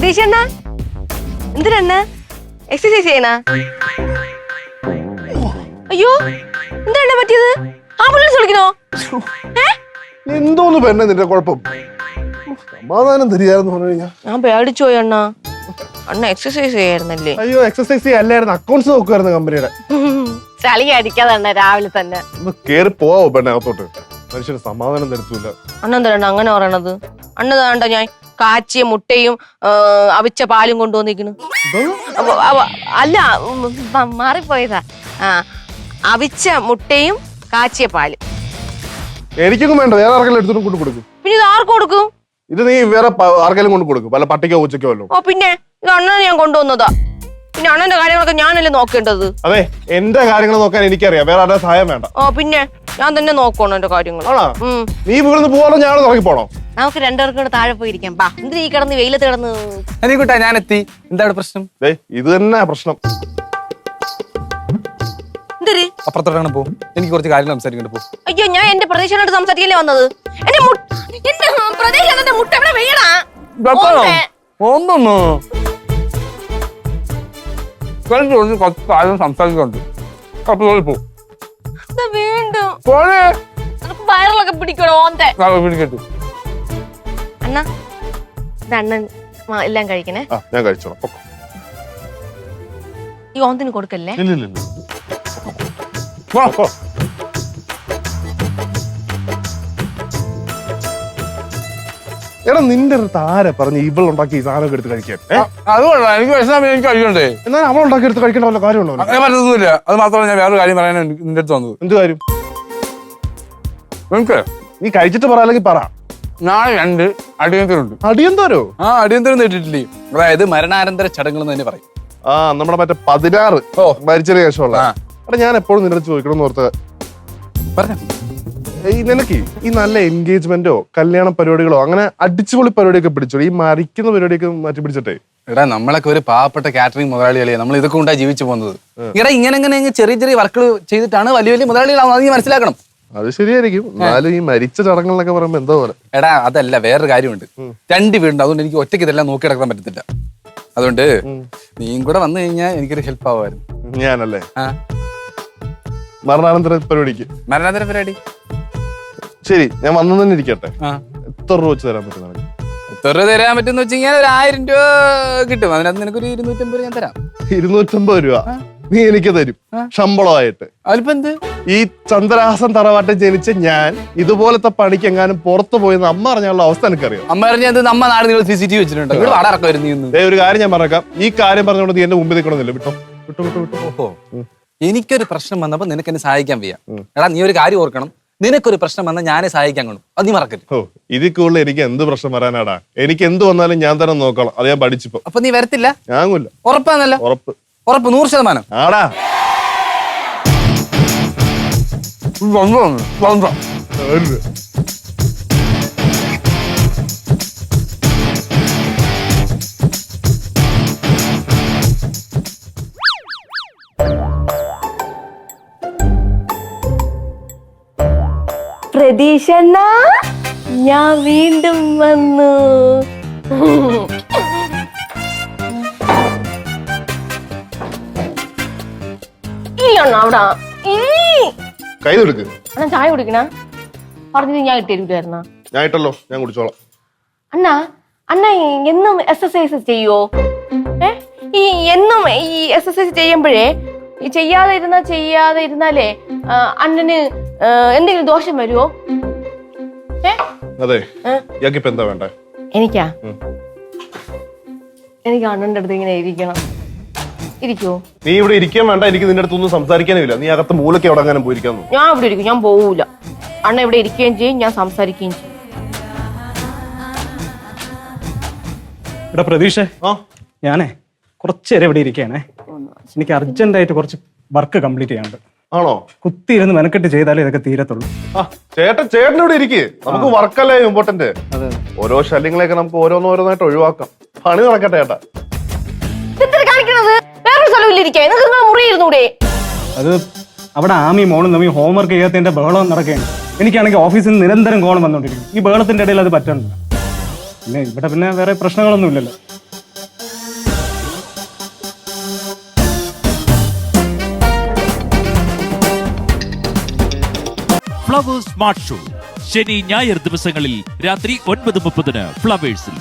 പ്രതീക്ഷ അണ്ണ എന്തിനണ്ണ? എക്സസൈസ് ചെയ്യണ? അയ്യോ എന്താണ് പറ്റിയത്? ആ പുള്ളി വിളിക്കണോ? എന്തോന്ന് പെണ്ണെ നിന്റെ കുഴപ്പം? സമാധാനം തരികയായിരുന്നു പറഞ്ഞു ഞാൻ പേടിച്ചു പോയി അണ്ണ അണ്ണ എക്സസൈസ് ചെയ്യായിരുന്നല്ലേ? അയ്യോ എക്സസൈസ് ചെയ്യാല്ലായിരുന്നു അക്കൗണ്ട്സ് നോക്കുമായിരുന്നു കമ്പനിയുടെ. ചളി അടിക്കാതെ അണ്ണ രാവിലെ തന്നെ. ഒന്ന് കേറി പോവോ പെണ്ണകത്തോട്ട് മനുഷ്യന് സമാധാനം തരത്തില്ല. അണ്ണ എന്താ അങ്ങനെ പറയണത്? അണ്ണ ഞാൻ കാച്ചിയ മുട്ടയും അവിച്ച പാലും കൊണ്ടുവന്നിരിക്കുന്നു. അല്ല മാറിപ്പോയതാ. ആ അവിച്ച മുട്ടയും കാച്ചിയ പാലും. എനിക്കൊന്നും വേണ്ട വേറെ ആർക്കെങ്കിലും കൊണ്ട് കൊടുക്കും. പിന്നെ ഇത് ആർക്ക് കൊടുക്കും? ഇത് നീ വേറെ ആർക്കെങ്കിലും കൊണ്ട് കൊടുക്കും. പല പട്ടിക്കോ ഉച്ചക്കോ അല്ലോ ഓ പിന്നെ ഇത് അണ്ണനെ ഞാൻ കൊണ്ടുവന്നതാ. പിന്നെ അണ്ണന്റെ കാര്യങ്ങളൊക്കെ ഞാനല്ലേ നോക്കേണ്ടത്? അതെ എന്റെ കാര്യങ്ങൾ നോക്കാൻ എനിക്കറിയാം. വേറെ ആരുടെ സഹായം വേണ്ട. ഓ പിന്നെ ഞാൻ തന്നെ നോക്കണം എന്റെ കാര്യങ്ങൾ. നീ ഇവിടുന്ന് പോകാനോ ഞാൻ ഇറങ്ങി പോണോ നമുക്ക് രണ്ടുപേർക്കും കൂടെ താഴെ പോയിരിക്കാം. ബാ എന്തിനാ ഈ കിടന്ന് വെയിലത്ത് കിടന്ന്? അനിക്കുട്ടാ ഞാൻ എത്തി എന്താണ് പ്രശ്നം? ദേ ഇത് തന്നെ പ്രശ്നം. എന്തൊരു? അപ്പുറത്തോട്ടാണ് പോ. എനിക്ക് കുറച്ച് കാര്യങ്ങൾ സംസാരിക്കേണ്ടി പോ. അയ്യോ ഞാൻ എന്റെ പ്രദേശമായിട്ട് സംസാരിക്കല്ലേ വന്നത്? എന്റെ മുട്ട എന്റെ പ്രദേശം എന്റെ മുട്ട എവിടെ വീണാ? ഓന്തേ. ഒന്നൊന്നു കുറച്ച് കാര്യം സംസാരിക്കുന്നുണ്ട് അപ്പോൾ പോ. ഇത് വീണ്ടും. പോരെ നിനക്ക് വയറിലൊക്കെ പിടിക്കണോ ഓന്തേ പിടിക്കട്ടെ. അണ്ണ ഇത് അണ്ണൻ എല്ലാം കഴിക്കണേ. ആ ഞാൻ കഴിച്ചോളാം. പൊക്കോ. ഈ ഓന്തിന് കൊടുക്കല്ലേ? ഇല്ല ഇല്ല ഇല്ല. വാ. എടാ നിന്റെ അടുത്ത് ആരെ പറഞ്ഞ് ഇവളുണ്ടാക്കി ഈ സാധനം എടുത്ത് കഴിക്കാൻ? ഏ? അത് കൊള്ളാം. എനിക്ക് വിഷമം എനിക്ക് കഴിക്കണ്ടേ? എന്നാൽ അവൾ ഉണ്ടാക്കി എടുത്ത് കഴിക്കേണ്ട വല്ല കാര്യമുണ്ടോ അവന്? അങ്ങനെ പറ്റത്തൊന്നുമില്ല. അത് മാത്രമല്ല ഞാൻ വേറൊരു കാര്യം പറയാനാണ് നിന്റെ അടുത്ത് വന്നത്. എന്ത് കാര്യം? നീ കഴിച്ചിട്ട് പറ അല്ലെങ്കിൽ പറ. നാളെ രണ്ട് അടിയന്തരമുണ്ട് അടിയന്തരോ? ആ അടിയന്തരം നേട്ടിട്ടില്ലേ അതായത് മരണാനന്തര ചടങ്ങുകൾ എന്ന് തന്നെ പറയും. ആ നമ്മുടെ മറ്റേ പതിനാറ് ഓ. മരിച്ചതിന് ശേഷമുള്ള. ആ. എടാ ഞാൻ എപ്പോഴും നിന്നെ ചോദിക്കണം എന്ന് ഓർത്ത്. പറഞ്ഞോ. നിനക്ക് ഈ നല്ല എൻഗേജ്മെന്റോ കല്യാണ പരിപാടികളോ അങ്ങനെ അടിച്ചുപൊളി പരിപാടിയൊക്കെ പിടിച്ചോ? ഈ മരിക്കുന്ന പരിപാടിയൊക്കെ മാറ്റി പിടിച്ചിട്ടേ? എടാ നമ്മളൊക്കെ ഒരു പാവപ്പെട്ട കാറ്ററിംഗ് മുതലാളികളെ നമ്മൾ ഇതൊക്കെ കൊണ്ടാ ജീവിച്ചു പോകുന്നത്. എടാ ഇങ്ങനെ ഇങ്ങനെ ഇങ്ങ് ചെറിയ ചെറിയ വർക്കുകൾ ചെയ്തിട്ടാണ് വലിയ വലിയ മുതലാളികളാവുന്നത്. അത് നീ മനസ്സിലാക്കണം. അത് ശരിയായിരിക്കും. എന്നാലും ഈ മരിച്ച ചടങ്ങുകളൊക്കെ പറയുമ്പോ എന്തോ പോലെ? എടാ അതല്ല വേറൊരു കാര്യമുണ്ട്. രണ്ട് വീടുണ്ട്. അതുകൊണ്ട് എനിക്ക് ഒറ്റയ്ക്ക് ഇതെല്ലാം നോക്കി കിടക്കാൻ പറ്റത്തില്ല. അതുകൊണ്ട് നീയും കൂടെ വന്നു കഴിഞ്ഞാൽ എനിക്കൊരു ഹെൽപ്പ് ആവുമായിരുന്നു. ഞാനല്ലേ? മരണാനന്തര പരിപാടിക്ക്. മരണാനന്തര പരിപാടി? ശരി ഞാൻ വന്നു തന്നെ ഇരിക്കട്ടെ. എത്ര രൂപ വെച്ച് തരാൻ പറ്റും എത്ര രൂപ തരാൻ പറ്റുന്ന വെച്ച് കഴിഞ്ഞാൽ ഒരു ആയിരം രൂപ കിട്ടും. അതിനകത്ത് നിനക്കൊരു ഇരുന്നൂറ്റമ്പത് രൂപ ഞാൻ തരാം. ഇരുന്നൂറ്റമ്പത് രൂപ? നീ എനിക്ക് തരും. ശമ്പളമായിട്ട്. അല്പന്ത്? ഈ ചന്ദ്രഹാസൻ തറവാട്ടിൽ ജനിച്ച ഞാൻ ഇതുപോലത്തെ പണിക്ക് എങ്ങാനും പുറത്തു പോയെന്ന് അമ്മ അറിഞ്ഞുള്ള അവസ്ഥ എനിക്കറിയാം. അമ്മ അറിഞ്ഞത് നമ്മ നാട് നിങ്ങൾ സി സി ടി വി വെച്ചിട്ടുണ്ട്. ഇവിടെ ഒരു കാര്യം ഞാൻ പറഞ്ഞേക്കാം. ഈ കാര്യം പറഞ്ഞുകൊണ്ട് നീ എന്റെ മുമ്പിൽ നിൽക്കണമെന്നില്ല വിട്ടോ. വിട്ടോ വിട്ടോ വിട്ടോ. ഓഹോ. എനിക്കൊരു പ്രശ്നം വന്നപ്പോ നിനക്ക് എന്നെ സഹായിക്കാൻ വയ്യ. എടാ നീ ഒരു കാര്യം ഓർക്കണം. നിനക്കൊരു പ്രശ്നം വന്നാൽ ഞാനെ സഹായിക്കാൻ കാണും അത് നീ മറക്കരുത്. ഓ ഇതിൽ കൂടുതൽ എനിക്ക് എന്ത് പ്രശ്നം വരാനാടാ? എനിക്ക് എന്ത് വന്നാലും ഞാൻ തന്നെ നോക്കണം. അത് ഞാൻ പഠിച്ചിപ്പോ. അപ്പൊ നീ വരത്തില്ല? ഞാൻ ഉറപ്പാന്നല്ല? ഉറപ്പ്. ഉറപ്പ് നൂറ് ശതമാനം. ആടാ. പ്രതീക്ഷണ്ണ ഞാൻ വീണ്ടും വന്നു. അവിടെ കൈ കൊടുക്ക്. അണ്ണാ ചായ കുടിക്കണ? പറഞ്ഞത് ഞാൻ ഇട്ടിരിക്കുവായിരുന്ന? ഞാൻ ഇട്ടല്ലോ. ഞാൻ കുടിച്ചോളാം. അണ്ണാ അണ്ണ എന്നും എക്സസൈസ് ചെയ്യോ? ഏ? ഈ എന്നും ഈ എക്സസൈസ് ചെയ്യുമ്പോഴേ ഈ ചെയ്യാതെ ഇരുന്നാ ചെയ്യാതെ ഇരുന്നാലേ ആ, അണ്ണന് ആ, എന്തെങ്കിലും ദോഷം വരുമോ ഏ? അതെ. ഏ? ഇയാൾക്ക് ഇപ്പൊ എന്താ വേണ്ടേ? എനിക്കാ? ഉം. എനിക്ക് അണ്ണന്റെ അടുത്ത് ഇങ്ങനെ ഇരിക്കണം. ഇരിക്കുവോ? നീ ഇവിടെ ഇരിക്കാൻ വേണ്ട എനിക്ക് നിന്റെ അടുത്തൊന്നും സംസാരിക്കാനും ഇല്ല നീ അകത്ത് മൂലക്ക് അവിടെ അങ്ങനെ പോയിരിക്കാൻ നോക്കും. ഞാൻ ഇവിടെ ഇരിക്കും ഞാൻ പോവൂല. അണ്ണ ഇവിടെ ഇരിക്കുകയും ചെയ്യും ഞാൻ സംസാരിക്കുകയും ചെയ്യും. ഇവിടെ പ്രതീക്ഷ ആ? ഞാനേ കുറച്ച് നേരം ഇവിടെ ഇരിക്കുകയാണേ. എനിക്ക് അർജന്റായിട്ട് കുറച്ച് വർക്ക് കംപ്ലീറ്റ് ചെയ്യാനുണ്ട്. ആണോ? കുത്തി കുത്തിയിരുന്ന് മെനക്കെട്ട് ചെയ്താലേ ഇതൊക്കെ തീരത്തുള്ളൂ. ആ ചേട്ടൻ ചേട്ടൻ ഇവിടെ ഇരിക്കേ. നമുക്ക് വർക്കല്ലേ ഇമ്പോർട്ടന്റ് ഓരോ ശല്യങ്ങളെയൊക്കെ നമുക്ക് ഓരോന്നോരോന്നായിട്ട് ഒഴിവാക്കാം. പണി നടക്കട്ടെ ചേട്ടാ. ഇത്തിരി കാണിക്കണത് വേറെ സ്ഥലമില്ലിരിക്കേ നിങ്ങൾക്ക് നിങ്ങൾ മുറിയിരുന്നൂടെ അത് അവിടെ ആമി മോണും തമ്മിൽ ഹോംവർക്ക് ചെയ്യാത്തതിന്റെ ബഹളം നടക്കുകയാണ്. എനിക്കാണെങ്കിൽ ഓഫീസിൽ നിന്ന് നിരന്തരം കോളം വന്നോണ്ടിരിക്കും ഈ ബഹളത്തിന്റെ ഇടയിൽ അത് പറ്റണ്ട പിന്നെ ഇവിടെ പിന്നെ വേറെ പ്രശ്നങ്ങളൊന്നും ഇല്ലല്ലോ. ഫ്ലവേഴ്സ് സ്മാർട്ട് ഷോ ശനി ഞായർ ദിവസങ്ങളിൽ രാത്രി ഒൻപത് മുപ്പതിന് ഫ്ലവേഴ്സിൽ